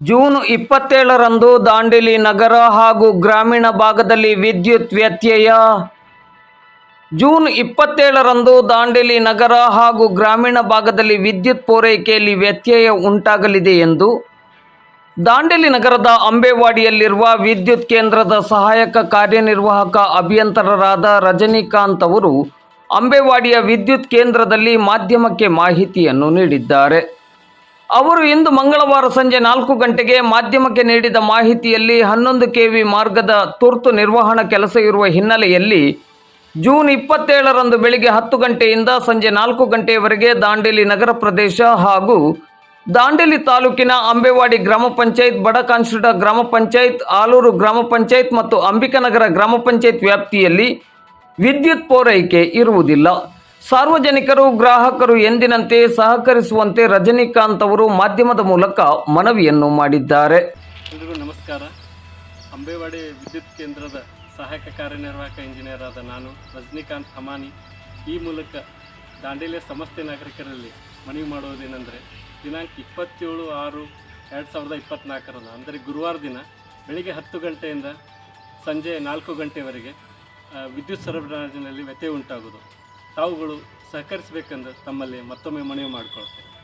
June ಇಪ್ಪತ್ತೇಳರಂದು Dandeli ನಗರ ಹಾಗೂ ಗ್ರಾಮೀಣ ಭಾಗದಲ್ಲಿ ವಿದ್ಯುತ್ ವ್ಯತ್ಯಯ. ಜೂನ್ ಇಪ್ಪತ್ತೇಳರಂದು ದಾಂಡೇಲಿ ನಗರ ಹಾಗೂ ಗ್ರಾಮೀಣ ಭಾಗದಲ್ಲಿ ವಿದ್ಯುತ್ ಪೂರೈಕೆಯಲ್ಲಿ ವ್ಯತ್ಯಯ ಉಂಟಾಗಲಿದೆ ಎಂದು ದಾಂಡೇಲಿ ನಗರದ ಅಂಬೇವಾಡಿಯಲ್ಲಿರುವ ವಿದ್ಯುತ್ ಕೇಂದ್ರದ ಸಹಾಯಕ ಕಾರ್ಯನಿರ್ವಾಹಕ ಅಭಿಯಂತರರಾದ ರಜನಿಕಾಂತ್ ಅವರು ಅಂಬೇವಾಡಿಯ ವಿದ್ಯುತ್ ಕೇಂದ್ರದಲ್ಲಿ ಮಾಧ್ಯಮಕ್ಕೆ ಮಾಹಿತಿಯನ್ನು ನೀಡಿದ್ದಾರೆ. ಅವರು ಇಂದು ಮಂಗಳವಾರ ಸಂಜೆ ನಾಲ್ಕು ಗಂಟೆಗೆ ಮಾಧ್ಯಮಕ್ಕೆ ನೀಡಿದ ಮಾಹಿತಿಯಲ್ಲಿ ಹನ್ನೊಂದು ಕೆವಿ ಮಾರ್ಗದ ತುರ್ತು ನಿರ್ವಹಣಾ ಕೆಲಸ ಇರುವ ಹಿನ್ನೆಲೆಯಲ್ಲಿ ಜೂನ್ ಇಪ್ಪತ್ತೇಳರಂದು ಬೆಳಿಗ್ಗೆ ಹತ್ತು ಗಂಟೆಯಿಂದ ಸಂಜೆ ನಾಲ್ಕು ಗಂಟೆಯವರೆಗೆ ದಾಂಡೇಲಿ ನಗರ ಪ್ರದೇಶ ಹಾಗೂ ದಾಂಡೇಲಿ ತಾಲೂಕಿನ ಅಂಬೇವಾಡಿ ಗ್ರಾಮ ಪಂಚಾಯತ್ ಬಡಕಾನ್ಸ್ಟಿಡ ಗ್ರಾಮ ಪಂಚಾಯತ್, ಆಲೂರು ಗ್ರಾಮ ಪಂಚಾಯತ್ ಮತ್ತು ಅಂಬಿಕಾನಗರ ಗ್ರಾಮ ಪಂಚಾಯತ್ ವ್ಯಾಪ್ತಿಯಲ್ಲಿ ವಿದ್ಯುತ್ ಪೂರೈಕೆ ಇರುವುದಿಲ್ಲ. ಸಾರ್ವಜನಿಕರು, ಗ್ರಾಹಕರು ಎಂದಿನಂತೆ ಸಹಕರಿಸುವಂತೆ ರಜನಿಕಾಂತ್ ಅವರು ಮಾಧ್ಯಮದ ಮೂಲಕ ಮನವಿಯನ್ನು ಮಾಡಿದ್ದಾರೆ. ನಮಸ್ಕಾರ. ಅಂಬೇವಾಡಿ ವಿದ್ಯುತ್ ಕೇಂದ್ರದ ಸಹಾಯಕ ಕಾರ್ಯನಿರ್ವಾಹಕ ಇಂಜಿನಿಯರ್ ಆದ ನಾನು, ರಜನಿಕಾಂತ್ ಹಮಾನಿ. ಈ ಮೂಲಕ ದಾಂಡೇಲಿಯ ಸಮಸ್ತ ನಾಗರಿಕರಲ್ಲಿ ಮನವಿ ಮಾಡುವುದೇನೆಂದರೆ, ದಿನಾಂಕ ಇಪ್ಪತ್ತೇಳು ಆರು ಎರಡು ಸಾವಿರದ ಇಪ್ಪತ್ತ್ನಾಲ್ಕರಂದು ಅಂದರೆ ಗುರುವಾರ ದಿನ, ಬೆಳಿಗ್ಗೆ ಹತ್ತು ಗಂಟೆಯಿಂದ ಸಂಜೆ ನಾಲ್ಕು ಗಂಟೆವರೆಗೆ ವಿದ್ಯುತ್ ಸರಬರಾಜಿನಲ್ಲಿ ವ್ಯತ್ಯಯ ಉಂಟಾಗುವುದು. ತಾವುಗಳು ಸಹಕರಿಸಬೇಕೆಂದು ತಮ್ಮಲ್ಲಿ ಮತ್ತೊಮ್ಮೆ ಮನವಿ ಮಾಡಿಕೊಳ್ತೇನೆ